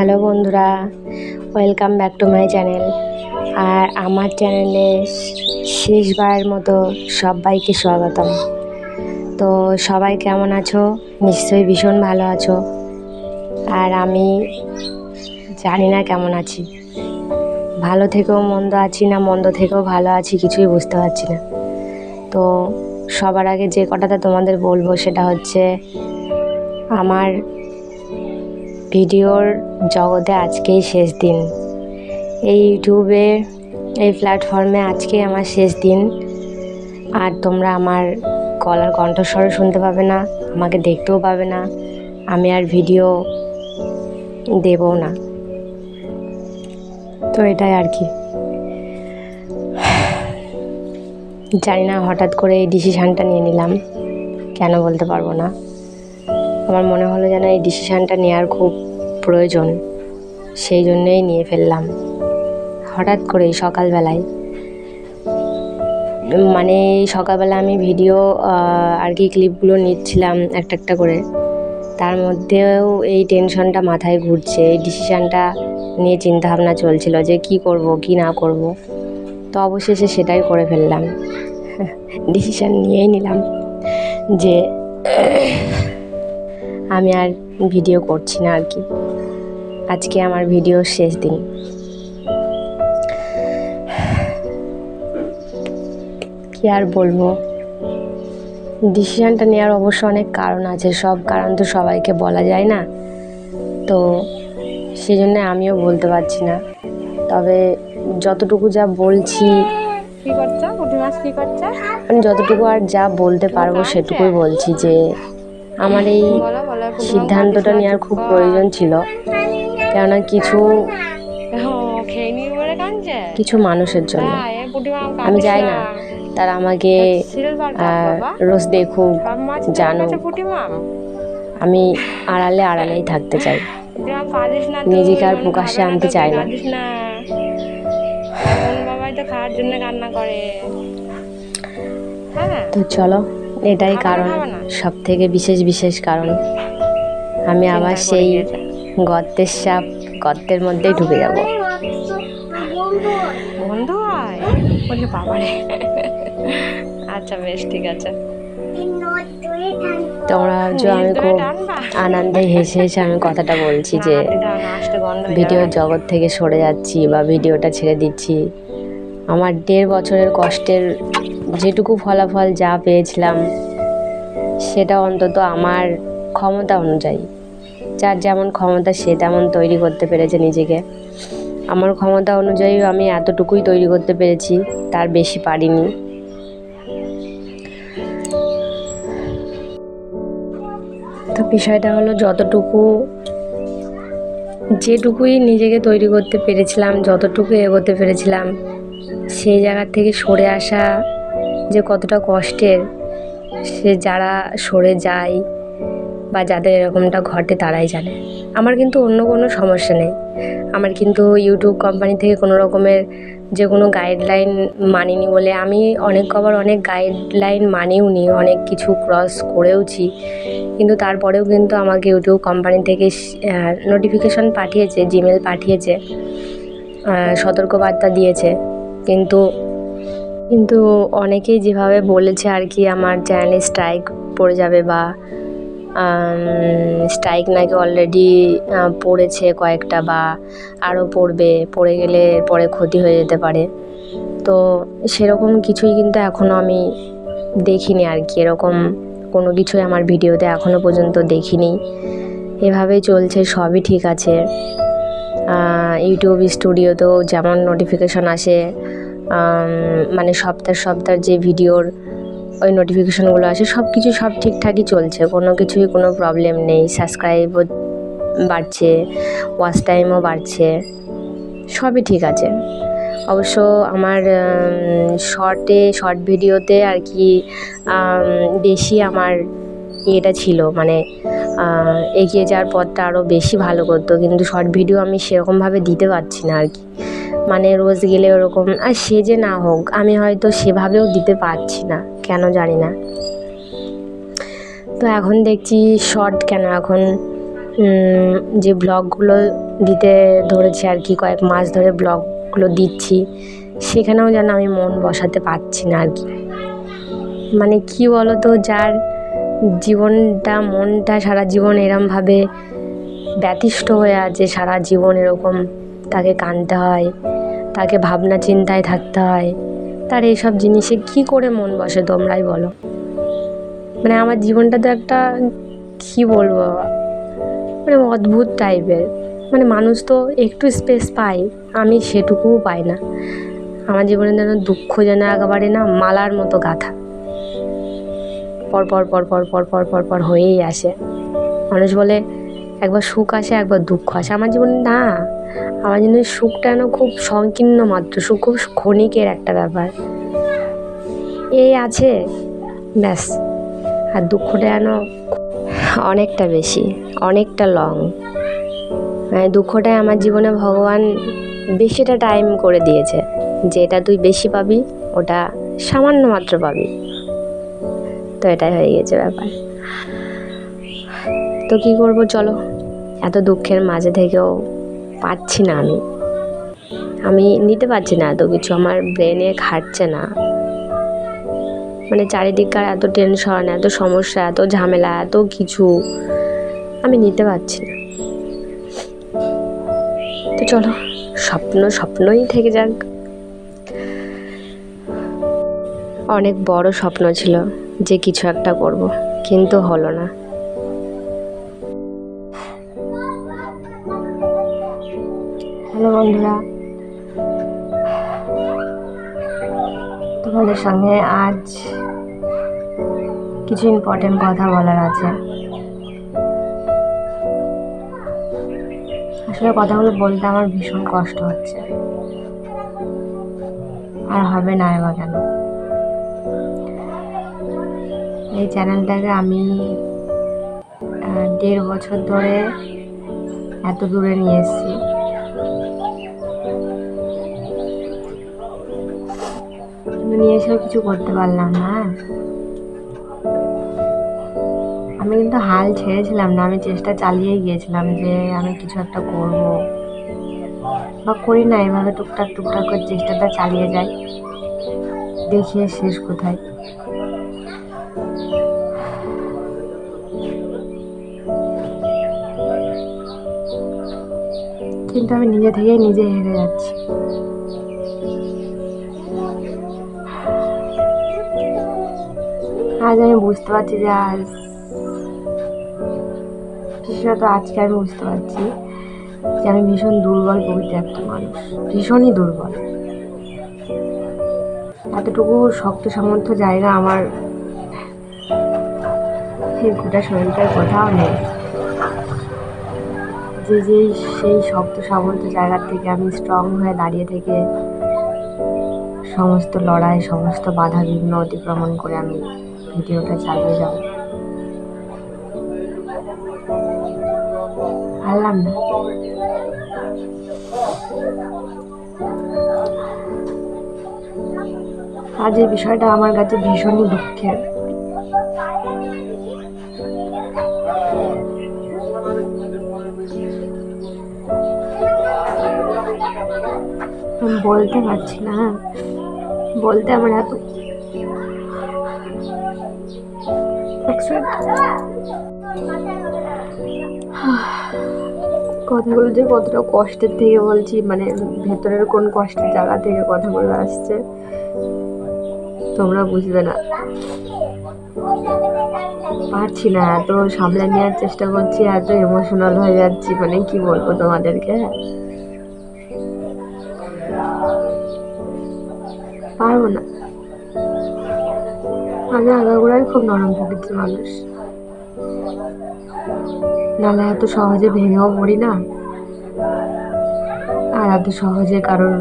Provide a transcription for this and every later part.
Hello বন্ধুরা welcome back to my channel আর আমার চ্যানেলে শেষবারের মতো সবাইকে স্বাগতম। তো সবাই কেমন আছো? নিশ্চয়ই ভীষণ ভালো আছো। আর আমি জানি না কেমন আছি। ভালো থেকেও মন্দ আছি না, মন্দ থেকেও ভালো আছি কিছুই বুঝতে পারছি না। তো সবার আগে যে কথাটা তোমাদের বলব সেটা হচ্ছে, আমার ভিডিওর জগতে আজকেই শেষ দিন। এই ইউটিউবে, এই প্ল্যাটফর্মে আজকেই আমার শেষ দিন। আর তোমরা আমার গলার কণ্ঠস্বরও শুনতে পাবে না, আমাকে দেখতেও পাবে না। আমি আর ভিডিও দেবও না। তো এটাই আর কি। জানি না, হঠাৎ করে এই ডিসিশানটা নিয়ে নিলাম। কেন বলতে পারব না। আমার মনে হলো যেন এই ডিসিশানটা নেওয়ার খুব প্রয়োজন। সেই জন্যই নিয়ে ফেললাম। হঠাৎ করেই সকালবেলায়। মানে সকালবেলা আমি ভিডিও আর কি ক্লিপগুলো নিচ্ছিলাম একটা একটা করে। তার মধ্যেও এই টেনশনটা মাথায় ঘুরছে। এই ডিসিশানটা নিয়ে চিন্তাভাবনা চলছিল যে কি করব, কি না করব। তো অবশেষে সেটাই করে ফেললাম। ডিসিশান নিয়েই নিলাম যে আমি আর ভিডিও করছি না আর কি। আজকে আমার ভিডিওর শেষ দিন। কি আর বলব? ডিসিশানটা নেওয়ার অবশ্য অনেক কারণ আছে। সব কারণ তো সবাইকে বলা যায় না। তো সেই জন্য আমিও বলতে পারছি না। তবে যতটুকু যা বলছি আমি যতটুকু আর যা বলতে পারব সেটুকুই বলছি যে আমার এই সিদ্ধান্তটা নেওয়ার খুব প্রয়োজন ছিল। কেননা কিছু কিছু মানুষের জন্য। আমি যাই না। তারা আমাকে রোজ দেখুক জানো। আমি আড়ালে আড়ালেই থাকতে চাই। নিজেকে আর প্রকাশ্যে আনতে চাই না। তো খাওয়ার জন্য কান্না করে? হ্যাঁ। তো চলো। এটাই কারণ সব থেকে বিশেষ বিশেষ কারণ। আমি আবার সেই। গর্তের সাপ গর্তের মধ্যেই ঢুকে যাব। বন্ধু হয়? বলে বাবারে। আচ্ছা বেশ ঠিক আছে। তোমরা ভাবছ আমি খুব আনন্দে হেসে হেসে আমি কথাটা বলছি যে ভিডিও জগৎ থেকে সরে যাচ্ছি বা ভিডিওটা ছেড়ে দিচ্ছি। আমার দেড় বছরের কষ্টের যেটুকু ফলাফল যা পেয়েছিলাম, সেটা অন্তত আমার ক্ষমতা অনুযায়ী। যার যেমন ক্ষমতা, সে তেমন তৈরি করতে পেরেছে নিজেকে। আমার ক্ষমতা অনুযায়ী আমি এতটুকুই তৈরি করতে পেরেছি, তার বেশি পারিনি। তো বিষয়টা হলো যতটুকু, যেটুকুই নিজেকে তৈরি করতে পেরেছিলাম, যতটুকু এগোতে পেরেছিলাম, সেই জায়গা থেকে সরে আসা কতটা কষ্টের সে যারা সরে যায় বা যাদের এরকমটা ঘটে তারাই জানে। আমার কিন্তু অন্য কোনো সমস্যা নেই। আমার কিন্তু ইউটিউব কোম্পানি থেকে কোনো রকমের যে কোনো গাইডলাইন মানিনি বলে আমি অনেক কবার অনেক গাইডলাইন মানিও নি, অনেক কিছু ক্রস করেওছি। কিন্তু তারপরেও কিন্তু আমাকে ইউটিউব কোম্পানি থেকে নোটিফিকেশন পাঠিয়েছে জিমেল পাঠিয়েছে সতর্কবার্তা দিয়েছে। কিন্তু কিন্তু অনেকেই যেভাবে বলেছে আর কি, আমার চ্যানেলে স্ট্রাইক পড়ে যাবে বা স্ট্রাইক নাকি অলরেডি পড়েছে কয়েকটা বা আরও পড়বে, পড়ে গেলে পরে ক্ষতি হয়ে যেতে পারে। তো সেরকম কিছুই কিন্তু এখনও আমি দেখিনি আর কি, এরকম কোনো কিছুই আমার ভিডিওতে এখনও পর্যন্ত দেখিনি। এভাবেই চলছে, সবই ঠিক আছে। ইউটিউব স্টুডিওতেও যেমন নোটিফিকেশন আসে মানে সপ্তাহ সপ্তাহ যে ভিডিওর ওই নোটিফিকেশনগুলো আসে সব কিছু সব ঠিকঠাকই চলছে। কোনো কিছুই কোনো প্রবলেম নেই। সাবস্ক্রাইবও বাড়ছে ওয়াচ টাইমও বাড়ছে। সবই ঠিক আছে। অবশ্য আমার শর্টে শর্ট ভিডিওতে আর কি বেশি আমার ইয়েটা ছিল। মানে এগিয়ে যাওয়ার পথটা আরও বেশি ভালো করতো। কিন্তু শর্ট ভিডিও আমি সেরকমভাবে দিতে পারছি না আর কি। মানে রোজ গেলে ওরকম, আর সে যে না হোক, আমি হয়তো সেভাবেও দিতে পারছি না, কেন জানি না। তো এখন দেখছি শর্ট কেন, এখন যে ব্লগগুলো দিতে ধরেছি আর কি, কয়েক মাস ধরে ব্লগগুলো দিচ্ছি, সেখানেও যেন আমি মন বসাতে পারছি না আর কি। মানে কি বলো তো যার জীবনটা, মনটা সারা জীবন এরমভাবে ব্যতিষ্ঠ হয়ে আছে, সারা জীবন এরকম তাকে কানতে হয়, তাকে ভাবনা চিন্তায় থাকতে হয়। তার এইসব জিনিসে কি করে মন বসে তোমরাই বলো। মানে আমার জীবনটা তো একটা, কী বলব? মানে অদ্ভুত টাইপের। মানে মানুষ তো একটু স্পেস পায়, আমি সেটুকুও পাই না। আমার জীবনে যেন দুঃখ যেন একেবারে না মালার মতো গাথা। পর পর পর পর পর পর পর পর হয়েই আসে। মানুষ বলে, একবার সুখ আসে, একবার দুঃখ আসে। আমার জীবনে না আমার জন্য সুখটা যেন খুব সংকীর্ণ মাত্র, সুখ খুব ক্ষণিকের একটা ব্যাপার। এই আছে, ব্যাস। আর দুঃখটা যেন অনেকটা বেশি, অনেকটা লং মানে দুঃখটাই আমার জীবনে ভগবান বেশিটা টাইম করে দিয়েছে যেটা তুই বেশি পাবি, ওটা সামান্য মাত্র পাবি। তো এটাই হয়ে গেছে ব্যাপার। তো কী করব, চলো। এত দুঃখের মাঝে থেকেও পাচ্ছি না আমি। আমি নিতে পারছি না এত কিছু, আমার ব্রেনে খাটছে না। মানে চারিদিককার এত টেনশন এত সমস্যা, এত ঝামেলা, এত কিছু আমি নিতে পারছি না। তো চলো, স্বপ্ন স্বপ্নই থেকে যাক। অনেক বড় স্বপ্ন ছিল যে কিছু একটা করব, কিন্তু হলো না। হ্যালো বন্ধুরা। তোমাদের সঙ্গে আজ কিছু ইম্পর্টেন্ট কথা বলার আছে। আসলে কথাগুলো বলতে আমার ভীষণ কষ্ট হচ্ছে। আর হবে না এবার কেন? এই চ্যানেলটাকে আমি দেড় বছর ধরে এত দূরে নিয়ে এসেছি। নিয়ে এসেও কিছু করতে পারলাম না। আমি কিন্তু হাল ছেড়েছিলাম না, আমি চেষ্টা চালিয়ে গিয়েছিলাম যে আমি কিছু একটা করব। বা করি না, এভাবে টুকটাক টুকটাক করে চেষ্টাটা চালিয়ে যাই। দেখিয়ে শেষ কোথায়। কিন্তু আমি নিজে থেকেই নিজে হেরে যাচ্ছি। আজ আমি বুঝতে পারছি যে আজ বিশেষত আজকে আমি বুঝতে পারছি যে আমি ভীষণ দুর্বল প্রকৃতির একটা মানুষ, ভীষণই দুর্বল। এতটুকু শক্ত সামর্থ্য জায়গা আমার এই গোটা শরীরটার কোথাও নেই। যে যে সেই শক্ত সামর্থ্য জায়গার থেকে আমি স্ট্রং হয়ে দাঁড়িয়ে থেকে সমস্ত লড়াই, সমস্ত বাধা বিঘ্ন অতিক্রমণ করে আমি ভিডিওটা চালিয়ে যাব পারলাম না। আজ এই বিষয়টা আমার কাছে ভীষণই দুঃখের। বলতে পারছি না হ্যাঁ। বলতে আমার এত কথাগুলো যে কতটা কষ্টের থেকে বলছি মানে ভেতরের কোন কষ্টের জায়গা থেকে কথাগুলো আসছে, তোমরা বুঝবে না। পারছি না, এত সামলে নেওয়ার চেষ্টা করছি, এত ইমোশনাল হয়ে যাচ্ছি মানে কি বলব তোমাদেরকে? পারব না। আমি আগাগোড়াই খুব নরম প্রকৃতির মানুষ। নাহলে এত সহজে ভেঙেও পড়ি না। আর এত সহজে কারোর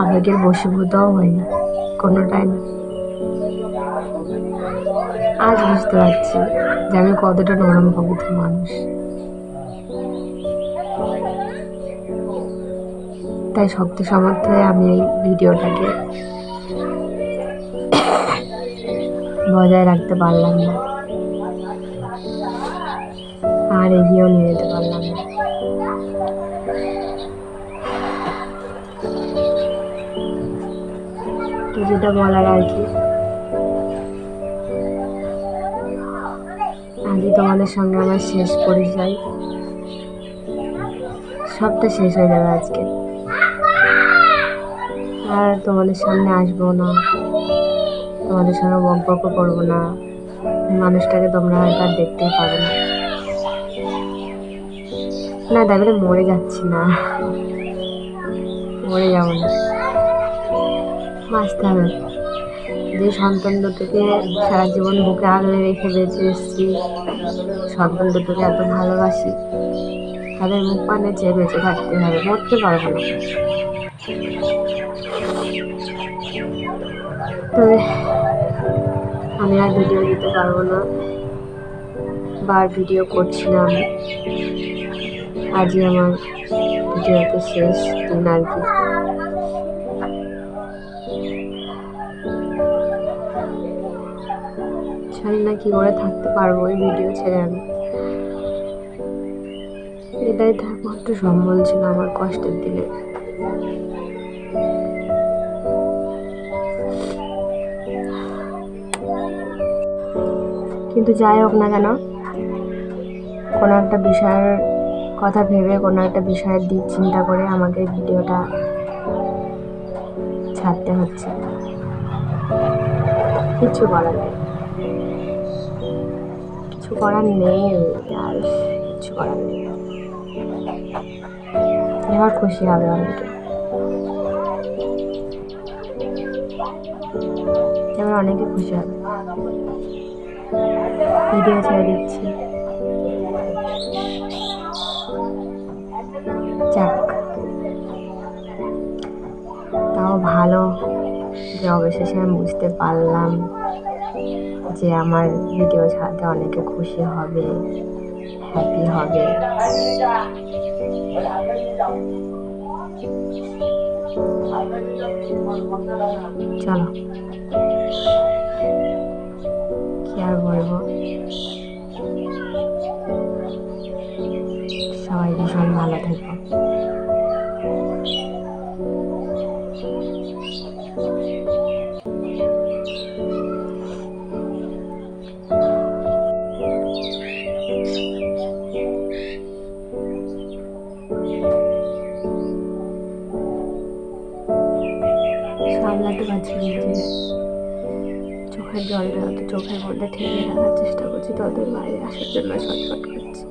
আবেগের বশীভূতও হই না কোনোটাই না আজ বুঝতে পারছি যে আমি কতটা নরম প্রকৃতির মানুষ। তাই শক্ত সামর্থ্যে আমি এই ভিডিওটাকে বজায় রাখতে পারলাম না। আর এগিয়েও নিয়ে যেতে পারলাম না। তো যেটা বলার আর কি। আজই তোমাদের সঙ্গে আমার শেষ পরিচয়। সবটা শেষ হয়ে যাবে আজকে। আর তোমাদের সামনে আসব না। তোমাদের সঙ্গে বকবক করব না। মানুষটাকে তোমরা হয়তো আর দেখতেই পাবে না। না তারপরে মরে যাচ্ছি না। মরে যাব না। বাঁচতে হবে। যে সন্তান দুটোকে সারা জীবন বুকে আগলে রেখে বেঁচে এসেছি, সন্তান দুটোকে এত ভালোবাসি, তাদের মুখ পানে চেয়ে বেঁচে থাকতে হবে। মরতে পারব না। তবে আমি আর ভিডিও দিতে পারব না। বার ভিডিও করছি না আমি আজই আমার ভিডিওতে শেষ দিন আর কি? জানি না কি করে থাকতে পারব এই ভিডিও ছেড়ে আমি। এটাই তো একমাত্র সম্বল ছিল আমার কষ্টের দিনে। কিন্তু যাই হোক না কেন, কোনো একটা বিষয়ের কথা ভেবে, কোনো একটা বিষয়ের দিক চিন্তা করে আমাকে ভিডিওটা ছাড়তে হচ্ছে। কিছু করার নেই। কিছু করার নেই, আর কিছু করার নেই। এবার খুশি হবে অনেকে। এবার অনেকে খুশি হবে। ভিডিও ছেড়ে দিচ্ছি। যাক। তাও ভালো যে অবশেষে আমি বুঝতে পারলাম যে আমার ভিডিও ছাড়তে অনেকে খুশি হবে হ্যাপি হবে। চলো। আর বলব সবাই ভীষণ ভালো থেকো সামলাতে পারছি। চোখের জলটা হয়তো চোখের মধ্যে ঠেকে রাখার চেষ্টা করছি তাদের বাইরে আসার জন্য ছটফট করছি।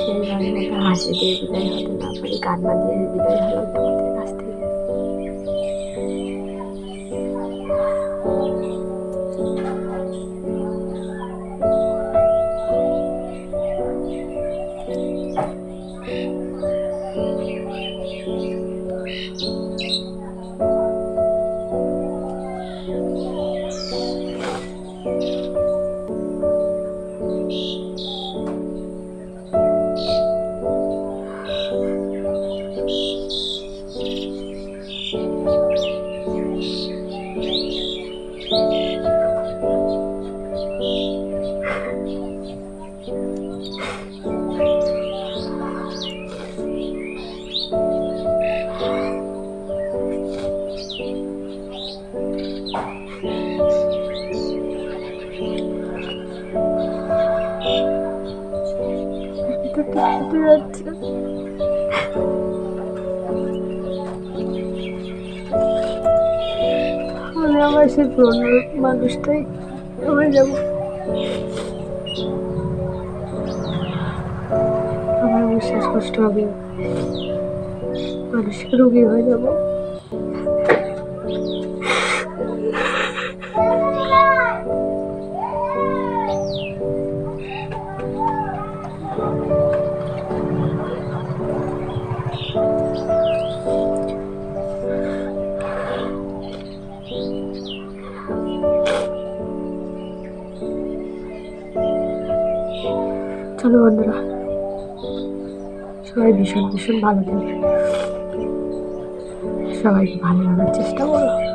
সেই একটা হাসি দিয়ে বিদায় হতে না পারি, কান্না দিয়ে বিদায় হলো আমার সেই পুরনো মানুষটাই। হয়ে যাব। আমার বিশ্বাস কষ্ট হবে। মানুষের রোগী হয়ে যাব। সবাই ভীষণ ভীষণ ভালো থাকবে সবাইকে ভালো লাগার চেষ্টা করো।